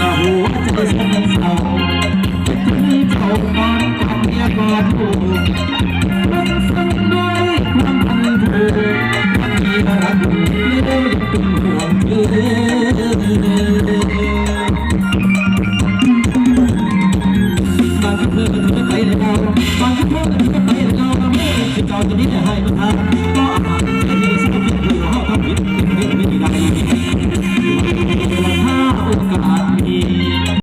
ละหัวจะได้เงิาจะถึอนเาเก็ถูกห้วยารักเลี้ยก็นห่งเบางครั้ก็รั้งเธได้วบรั้งเธอด้